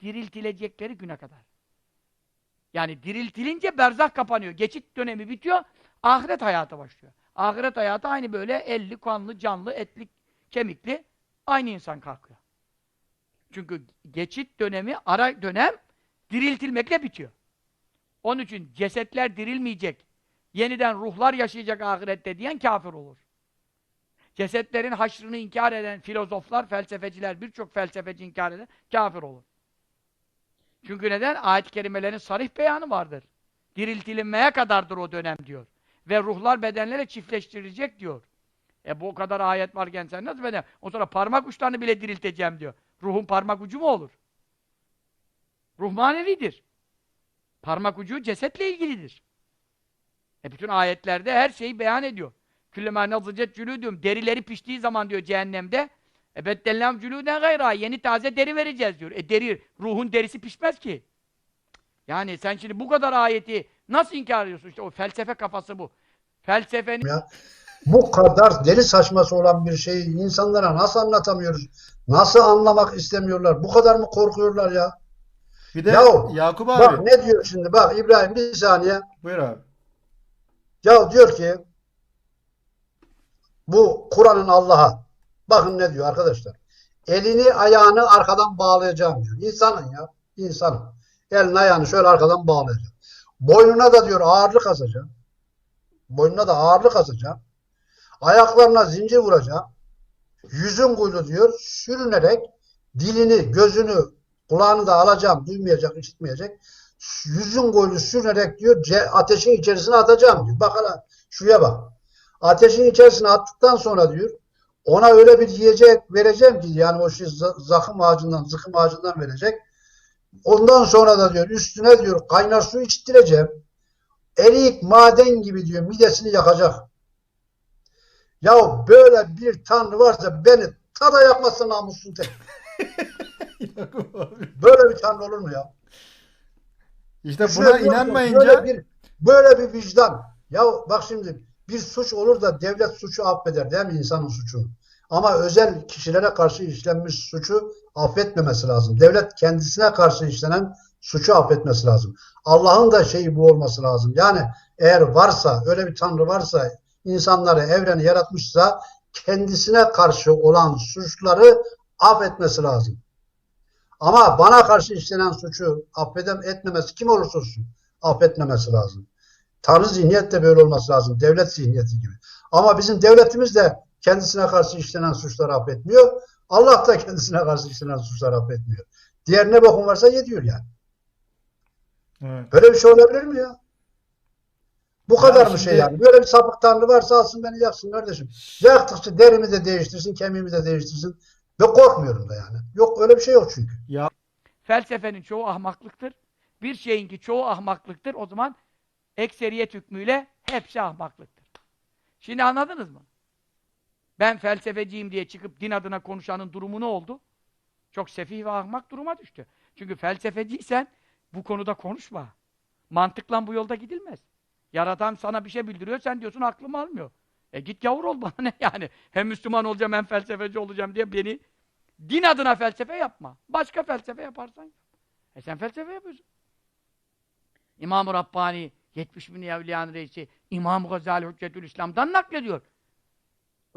diriltilecekleri güne kadar. Yani diriltilince berzah kapanıyor. Geçit dönemi bitiyor. Ahiret hayatı başlıyor. Ahiret hayatı aynı böyle elli, kanlı, canlı, etli, kemikli aynı insan kalkıyor. Çünkü geçit dönemi, ara dönem diriltilmekle bitiyor. Onun için cesetler dirilmeyecek, yeniden ruhlar yaşayacak ahirette diyen kafir olur. Cesetlerin haşrını inkar eden filozoflar, felsefeciler, birçok felsefeci inkar eden kafir olur. Çünkü neden? Ayet-i kerimelerin sarih beyanı vardır. Diriltilinmeye kadardır o dönem diyor. Ve ruhlar bedenlere çiftleştirilecek diyor. E bu o kadar ayet varken sen nasıl beden? O sonra parmak uçlarını bile dirilteceğim diyor. Ruhun parmak ucu mu olur? Ruh manevidir. Parmak ucu cesetle ilgilidir. E bütün ayetlerde her şeyi beyan ediyor. Küllema nazıcet cülüdüm. Derileri piştiği zaman diyor cehennemde. E beddellam cülüden gayra. Yeni taze deri vereceğiz diyor. E deri, ruhun derisi pişmez ki. Yani sen şimdi bu kadar ayeti nasıl inkar ediyorsun? İşte o felsefe kafası bu. Felsefenin ya. Bu kadar deli saçması olan bir şeyi insanlara nasıl anlatamıyoruz? Nasıl anlamak istemiyorlar? Bu kadar mı korkuyorlar ya? Bir de Yahu, Yakup abi. Bak ne diyor şimdi? Bak İbrahim bir saniye. Buyur abi. Ya diyor ki bu Kur'an'ın Allah'a. Bakın ne diyor arkadaşlar. Elini ayağını arkadan bağlayacağım diyor. İnsanın ya. insanın. Elini ayağını şöyle arkadan bağlayacağım. Boynuna da diyor ağırlık asacağım. Boynuna da ağırlık asacağım. Ayaklarına zincir vuracağım. Yüzün kuyulu diyor sürünerek dilini, gözünü, kulağını da alacağım. Duymayacak, işitmeyecek. Yüzün kuyulu sürünerek diyor ateşin içerisine atacağım diyor. Bak hala şuraya bak. Ateşin içerisine attıktan sonra diyor ona öyle bir yiyecek vereceğim ki yani o şey za- zakım ağacından, zıkım ağacından verecek. Ondan sonra da diyor üstüne diyor kaynar su içtireceğim. Eriyik maden gibi diyor midesini yakacak. Ya böyle bir tanrı varsa beni tada yakmasın namussun tek. Böyle bir tanrı olur mu ya? İşte Şöyle buna ki, inanmayınca Böyle bir, böyle bir vicdan. Ya bak şimdi bir suç olur da devlet suçu affeder değil mi insanın suçunu? Ama özel kişilere karşı işlenmiş suçu affetmemesi lazım. Devlet kendisine karşı işlenen suçu affetmesi lazım. Allah'ın da şeyi bu olması lazım. Yani eğer varsa, öyle bir tanrı varsa, insanları, evreni yaratmışsa kendisine karşı olan suçları affetmesi lazım. Ama bana karşı işlenen suçu affedem etmemesi kim olursa olsun affetmemesi lazım. Tanrı zihniyet de böyle olması lazım. Devlet zihniyeti gibi. Ama bizim devletimiz de kendisine karşı işlenen suçları affetmiyor. Allah da kendisine karşı işlenen suçları affetmiyor. Diğer ne bakım varsa yediyor yani. Evet. Böyle bir şey olabilir mi ya? Bu Ya kadar mı şey yani? Böyle bir sapık tanrı varsa alsın beni yaksın kardeşim. Yaktıkça derimi de değiştirsin, kemiğimi de değiştirsin. Ve korkmuyorum da yani. Yok öyle bir şey yok çünkü. felsefenin çoğu ahmaklıktır. Bir şeyinki çoğu ahmaklıktır. O zaman ekseriyet hükmüyle hepsi ahmaklıktır. Şimdi anladınız mı? Ben felsefeciyim diye çıkıp din adına konuşanın durumu ne oldu? Çok sefih ve ahmak duruma düştü. Çünkü felsefeciysen bu konuda konuşma. Mantıkla bu yolda gidilmez. Yaratan sana bir şey bildiriyor, sen diyorsun aklım almıyor. E git yavur ol bana ne yani? Hem Müslüman olacağım hem felsefeci olacağım diye beni din adına felsefe yapma. Başka felsefe yaparsan yap. E sen felsefe yapıyorsun. İmam-ı Rabbani 70 bin evliyanın reisi İmam-ı Gazali Hüccetül İslam'dan naklediyor.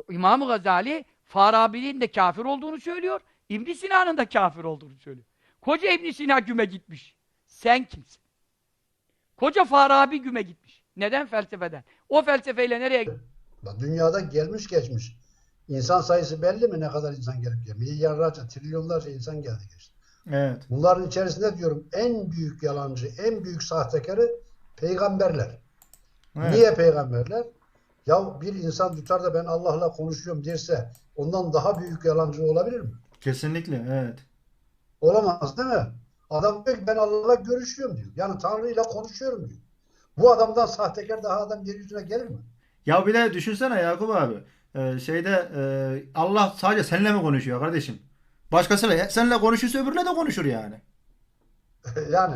İmam-ı Gazali Farabi'nin de kafir olduğunu söylüyor. İbn Sina'nın da kafir olduğunu söylüyor. Koca İbn Sina güme gitmiş. Sen kimsin? Koca Farabi güme gitmiş. Neden? Felsefeden. O felsefeyle nereye Dünyada gelmiş geçmiş. İnsan sayısı belli mi ne kadar insan gelip gelip? Milyarlarca, trilyonlarca insan geldi geçti. Evet. Bunların içerisinde diyorum en büyük yalancı, en büyük sahtekarı peygamberler. Evet. Niye peygamberler? Ya bir insan tutar da ben Allah'la konuşuyorum derse ondan daha büyük yalancı olabilir mi? Kesinlikle evet. Olamaz değil mi? Adam diyor ki ben Allah'la görüşüyorum diyor. Yani Tanrı ile konuşuyorum diyor. Bu adamdan sahtekar daha adam yeryüzüne gelir mi? Ya bir de düşünsene Yakup abi. Ee, şeyde e, Allah sadece seninle mi konuşuyor kardeşim? Başkasıyla seninle konuşursa öbürüne de konuşur yani. yani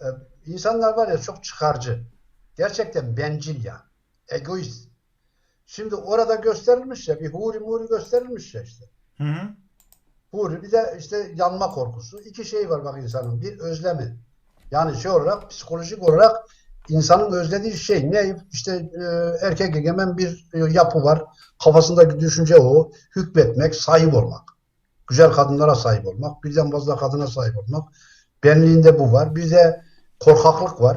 insanlar var ya çok çıkarcı. Gerçekten bencil ya. Egoist. Şimdi orada gösterilmiş ya bir huri muri gösterilmiş ya işte. Hı hı. Huri bir de işte yanma korkusu. İki şey var bak insanın. Bir özlemi. Yani şey olarak psikolojik olarak insanın özlediği şey ne? İşte e, erkek egemen bir e, yapı var. Kafasındaki düşünce o. Hükmetmek, sahip olmak. Güzel kadınlara sahip olmak. Birden fazla kadına sahip olmak. Benliğinde bu var. Bir de korkaklık var.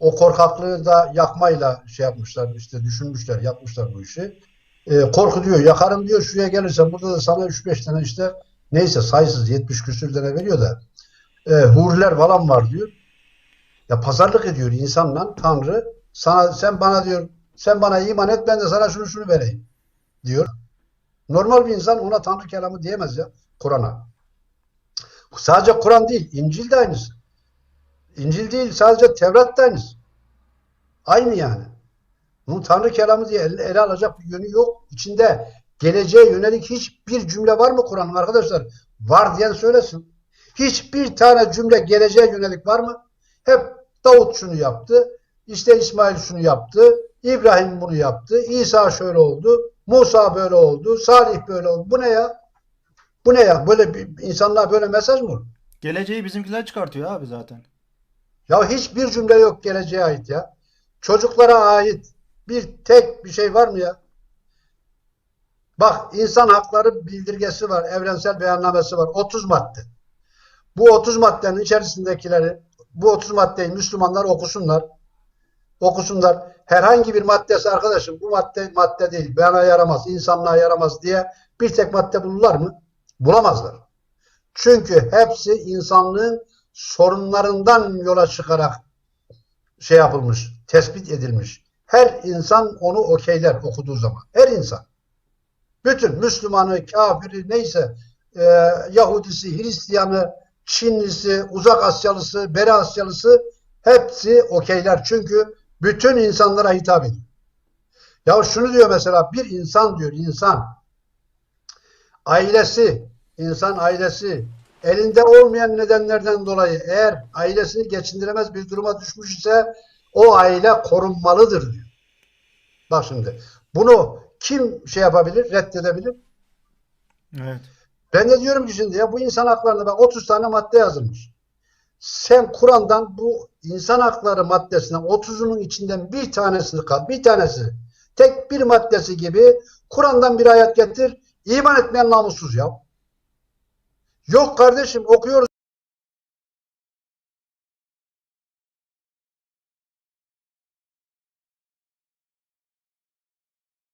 O korkaklığı da yakmayla şey yapmışlar, işte düşünmüşler, yapmışlar bu işi. E, korku diyor, yakarım diyor, şuraya gelirsen burada da sana 3-5 tane işte neyse sayısız 70 küsür tane veriyor da e, huriler falan var diyor. Ya pazarlık ediyor insanla Tanrı. Sana sen bana diyor, sen bana iman et ben de sana şunu şunu vereyim diyor. Normal bir insan ona Tanrı kelamı diyemez ya Kur'an'a. Sadece Kur'an değil, İncil de aynısı. İncil değil, sadece Tevrat da aynısı. Aynı yani. Bunun Tanrı kelamı diye ele, ele alacak bir yönü yok. İçinde geleceğe yönelik hiçbir cümle var mı Kur'an'ın arkadaşlar? Var diyen söylesin. Hiçbir tane cümle geleceğe yönelik var mı? Hep Davut şunu yaptı, işte İsmail şunu yaptı, İbrahim bunu yaptı, İsa şöyle oldu, Musa böyle oldu, Salih böyle oldu. Bu ne ya? Bu ne ya? Böyle bir, insanlar böyle mesaj mı? Geleceği bizimkiler çıkartıyor abi zaten. Ya hiçbir cümle yok geleceğe ait ya. Çocuklara ait bir tek bir şey var mı ya? Bak insan hakları bildirgesi var, evrensel beyannamesi var. 30 madde. Bu 30 maddenin içerisindekileri, bu 30 maddeyi Müslümanlar okusunlar. Okusunlar. Herhangi bir maddesi arkadaşım bu madde madde değil, bana yaramaz, insanlığa yaramaz diye bir tek madde bulurlar mı? Bulamazlar. Çünkü hepsi insanlığın sorunlarından yola çıkarak şey yapılmış, tespit edilmiş. Her insan onu okeyler okuduğu zaman. Her insan. Bütün Müslümanı, kafiri neyse e, Yahudisi, Hristiyanı, Çinlisi, Uzak Asyalısı, Beri Asyalısı hepsi okeyler. Çünkü bütün insanlara hitap ediyor. Ya şunu diyor mesela bir insan diyor insan ailesi, insan ailesi elinde olmayan nedenlerden dolayı eğer ailesini geçindiremez bir duruma düşmüş ise o aile korunmalıdır diyor. Bak şimdi bunu kim şey yapabilir, reddedebilir? Evet. Ben de diyorum ki şimdi ya bu insan haklarında bak 30 tane madde yazılmış. Sen Kur'an'dan bu insan hakları maddesinden 30'unun içinden bir tanesini kal, bir tanesi tek bir maddesi gibi Kur'an'dan bir ayet getir. iman etmeyen namussuz ya. Yok kardeşim okuyoruz.